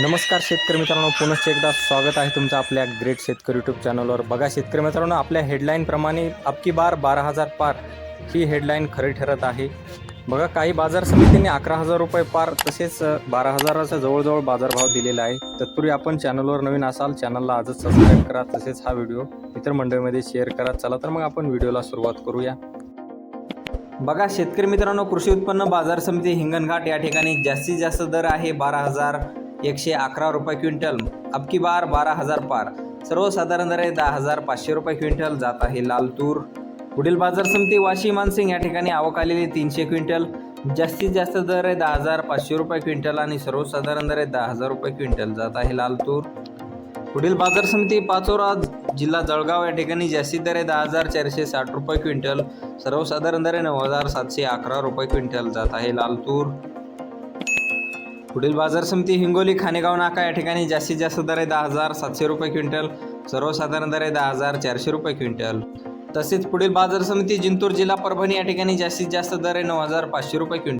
नमस्कार शेतकरी मित्रांनो पुनश्च एकदा स्वागत आहे तुमचं आपल्या ग्रेट शेतकरी यूट्यूब चॅनलवर बघा शेतकरी मित्रांनो आपल्या हेडलाईनप्रमाणे अबकी बार बारा हजार पार ही हेडलाईन खरी ठरत आहे. बघा काही बाजार समितीने अकरा हजार रुपये पार तसेच बारा हजाराचा जवळजवळ बाजारभाव दिलेला आहे. तत्पूर्वी आपण चॅनलवर नवीन असाल चॅनलला आजच सबस्क्राईब करा तसेच हा व्हिडिओ मित्रमंडळीमध्ये शेअर करा. चला तर मग आपण व्हिडिओला सुरुवात करूया. बघा शेतकरी मित्रांनो कृषी उत्पन्न बाजार समिती हिंगणघाट या ठिकाणी जास्तीत जास्त दर आहे बारा हजार एकशे अकरा रुपये क्विंटल. अबकी बार बारा हजार पार. सर्वसाधारण दरे दहा हजार पाचशे रुपये क्विंटल जात आहे लाल तूर पुढील बाजार समिती वाशी मानसिंग या ठिकाणी आवक आलेली तीनशे क्विंटल. जास्तीत जास्त दर आहे दहा हजार पाचशे रुपये क्विंटल आणि सर्वसाधारण दर आहे दहा हजार रुपये क्विंटल जात आहे लाल तूर पुढील बाजार समिती पाचोरा जिल्हा जळगाव या ठिकाणी जास्तीत दर आहे दहा हजार चारशे साठ रुपये क्विंटल. सर्वसाधारण दर आहे नऊ हजार सातशे अकरा रुपये क्विंटल जात आहे लाल तूर पुढील बाजार समिती हिंगोली खानेगाव नाका या ठिकाणी जास्तीत जास्त दर आहे दहा हजार सातशे रुपये क्विंटल सर्वसाधारण दर आहे दहा हजार चारशे रुपये क्विंटल. तसेच पुढील बाजार समिती जिंतूर जिल्हा परभणी या ठिकाणी जास्तीत जास्त दर आहे नऊ हजार पाचशे रुपये क्विंटल.